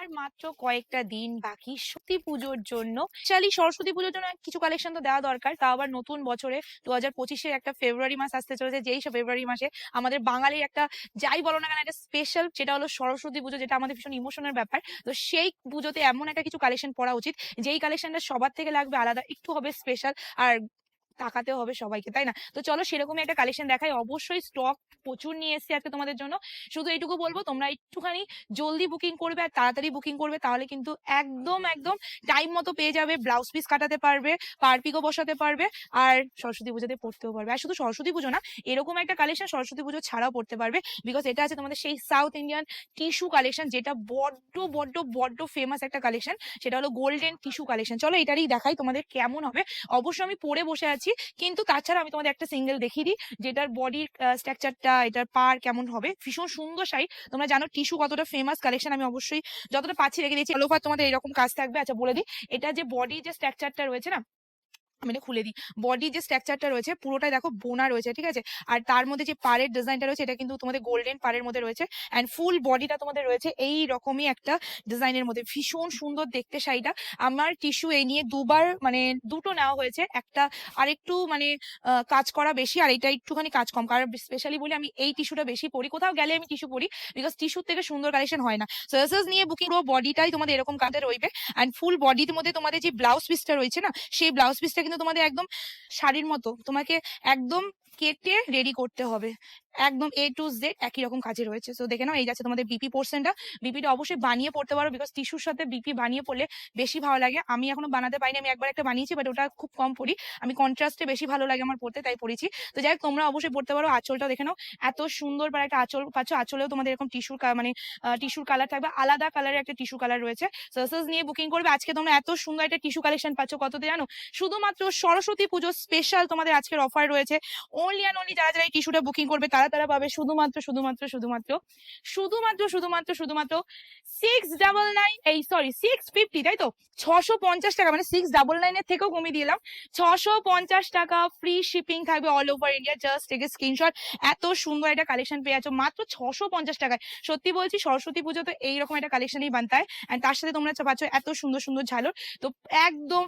আর মাত্র কয়েকটা দিন বাকি সত্যি পুজোর জন্য। স্পেশালি সরস্বতী পুজোর জন্য কিছু কালেকশন তো দেওয়া দরকার, তাও আবার নতুন বছরে দু হাজার পঁচিশের একটা ফেব্রুয়ারি মাস আসতে চলেছে, যেই ফেব্রুয়ারি মাসে আমাদের বাঙালির একটা যাই বলো না কেন, একটা স্পেশাল সেটা হলো সরস্বতী পুজো, যেটা আমাদের ভীষণ ইমোশনের ব্যাপার। তো সেই পুজোতে এমন একটা কিছু কালেকশন পড়া উচিত, যেই কালেকশনটা সবার থেকে লাগবে আলাদা, একটু হবে স্পেশাল আর তাকাতেও হবে সবাইকে, তাই না? তো চলো সেরকমই একটা কালেকশন দেখাই। অবশ্যই স্টক প্রচুর নিয়ে এসেছি আজকে তোমাদের জন্য। শুধু এইটুকু বলব, তোমরা একটুখানি জলদি বুকিং করবে আর তাড়াতাড়ি বুকিং করবে, তাহলে কিন্তু একদম একদম টাইম মতো পেয়ে যাবে। ব্লাউজ পিস কাটাতে পারবে পারপিকও বসাতে পারবে আর সরস্বতী পুজোতে পড়তেও পারবে। আর শুধু সরস্বতী পুজো না, এরকম একটা কালেকশন সরস্বতী পুজো ছাড়াও পড়তে পারবে বিকজ এটা আছে তোমাদের সেই সাউথ ইন্ডিয়ান টিস্যু কালেকশন যেটা বড্ড বড্ড বড্ড ফেমাস একটা কালেকশন সেটা হলো গোল্ডেন টিস্যু কালেকশন চলো এটারই দেখাই তোমাদের কেমন হবে। অবশ্যই আমি পরে বসে আছি। কিন্তু তাছাড়া আমি তোমাদের একটা সিঙ্গেল দেখিয়ে দিই, যেটার বডির স্ট্রাকচারটা এটার পার কেমন হবে, ভীষণ সুন্দর শাড়ি। তোমরা জানো টিস্যু কতটা ফেমাস কালেকশন আমি অবশ্যই যতটা পাচ্ছি রেখে দিয়েছি। ওভার তোমাদের এরকম কাজ থাকবে আচ্ছা বলে দিই। এটা যে বডি যে স্ট্রাকচারটা রয়েছে না এটা খুলে দিই। বডি যে স্ট্রাকচারটা রয়েছে, পুরোটাই দেখো বোনা রয়েছে, ঠিক আছে? আর তার মধ্যে যে পাড়ের ডিজাইনটা রয়েছে, এটা কিন্তু তোমাদের গোল্ডেন পাড়ের মধ্যে রয়েছে অ্যান্ড ফুল বডিটা তোমাদের রয়েছে এই রকমই একটা ডিজাইনের মধ্যে। ভীষণ সুন্দর দেখতে শাড়িটা। আমার টিস্যু এই নিয়ে দুবার মানে দুটো নেওয়া হয়েছে, একটা আরেকটু মানে কাজ করা বেশি আর এটা একটুখানি কাজ কম। কারণ স্পেশালি বলি আমি এই টিস্যুটা বেশি পরি। কোথাও গেলে আমি টিস্যু পরি বিকজ টিস্যুর থেকে সুন্দর কালেকশন হয় না। সার্সেস নিয়ে বুকিং পুরো বডিটাই তোমাদের এরকম কাঁধে রইবে অ্যান্ড ফুল বডির মধ্যে তোমাদের যে ব্লাউজ পিসটা রয়েছে না, সেই ব্লাউজ পিসটা কিন্তু তোমাদের একদম শাড়ির মতো। তোমাকে একদম কেটে রেডি করতে হবে। একদম এ টু জেড একই রকম কাজে রয়েছে। তো দেখে নাও, এই যাচ্ছে তোমাদের বিপি পোর্শনটা বিপিটা অবশ্যই বানিয়ে পড়তে পারো বিকজ টিস্যুর সাথে বিপি বানিয়ে পড়লে বেশি ভালো লাগে। আমি এখনও বানাতে পারিনি, আমি একবার একটা বানিয়েছি বাট ওটা খুব কম পড়ি। আমি কন্ট্রাস্টে বেশি ভালো লাগে আমার পড়তে, তাই পড়েছি। তো যাই হোক, তোমরা অবশ্যই পড়তে পারো আঁচলটাও দেখে নাও, এত সুন্দর পারে একটা আঁচল পাচ্ছ। আঁচলেও তোমাদের এরকম টিস্যুর মানে টিস্যুর কালার থাকবে। আলাদা কালারের একটা টিস্যু কালার রয়েছে। সার্সেস নিয়ে বুকিং করবে। আজকে তোমরা এত সুন্দর একটা টিস্যু কালেকশন পাচ্ছ। কততে জানো? শুধুমাত্র সরস্বতী পুজো স্পেশাল তোমাদের আজকের অফার রয়েছে। অনলি অ্যান্ড অনলি যারা যারা এই টিস্যুটা বুকিং করবে তারা তারা পাবে শুধুমাত্র শুধুমাত্র শুধুমাত্র শুধুমাত্র শুধুমাত্র শুধুমাত্র সিক্স ডাবল নাইন এই সরি সিক্স ফিফটি তাই তো? ছশো পঞ্চাশ টাকা মানে সিক্স ডাবল নাইনের থেকেও কমিয়ে দিলাম ছশো পঞ্চাশ টাকা ফ্রি শিপিং থাকবে all over India just take screenshot এত সুন্দর একটা কালেকশন পেয়ে আছো মাত্র ছশো পঞ্চাশ টাকায়। সত্যি বলছি, সরস্বতী পুজো তো এইরকম একটা কালেকশনই বানতে হয় অ্যান্ড তার সাথে তোমরা পাচ্ছ এত সুন্দর সুন্দর ঝালর, তো একদম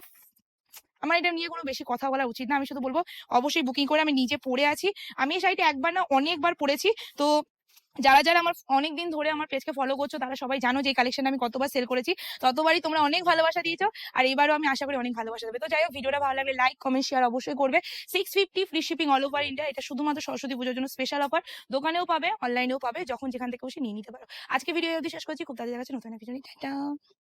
আমার এটা নিয়ে কোনো বেশি কথা বলা উচিত না। আমি শুধু বলব, অবশ্যই বুকিং করে আমি নিজে পড়ে আছি। আমি এই শাড়িটা একবার না অনেকবার পড়েছি। তো যারা যারা আমার অনেক দিন ধরে আমার পেজকে ফলো করছ, তারা সবাই জানো যে কালেকশন আমি কতবার সেল করেছি। ততবারই তোমরা অনেক ভালোবাসা দিয়েছ আর এবারও আমি আশা করি অনেক ভালোবাসা দেবে। তো যাই হোক, ভিডিওটা ভালো লাগলে লাইক কমেন্ট শেয়ার অবশ্যই করবে। Six fifty free shipping all over India এটা শুধুমাত্র সরস্বতী পুজোর জন্য স্পেশাল অফার দোকানেও পাবে অনলাইনেও পাবে, যখন যেখান থেকে বসে নিয়ে নিতে পারো। আজকে ভিডিও অবধি শেষ করছি। খুব দেখা যাচ্ছে নতুন। টাটা।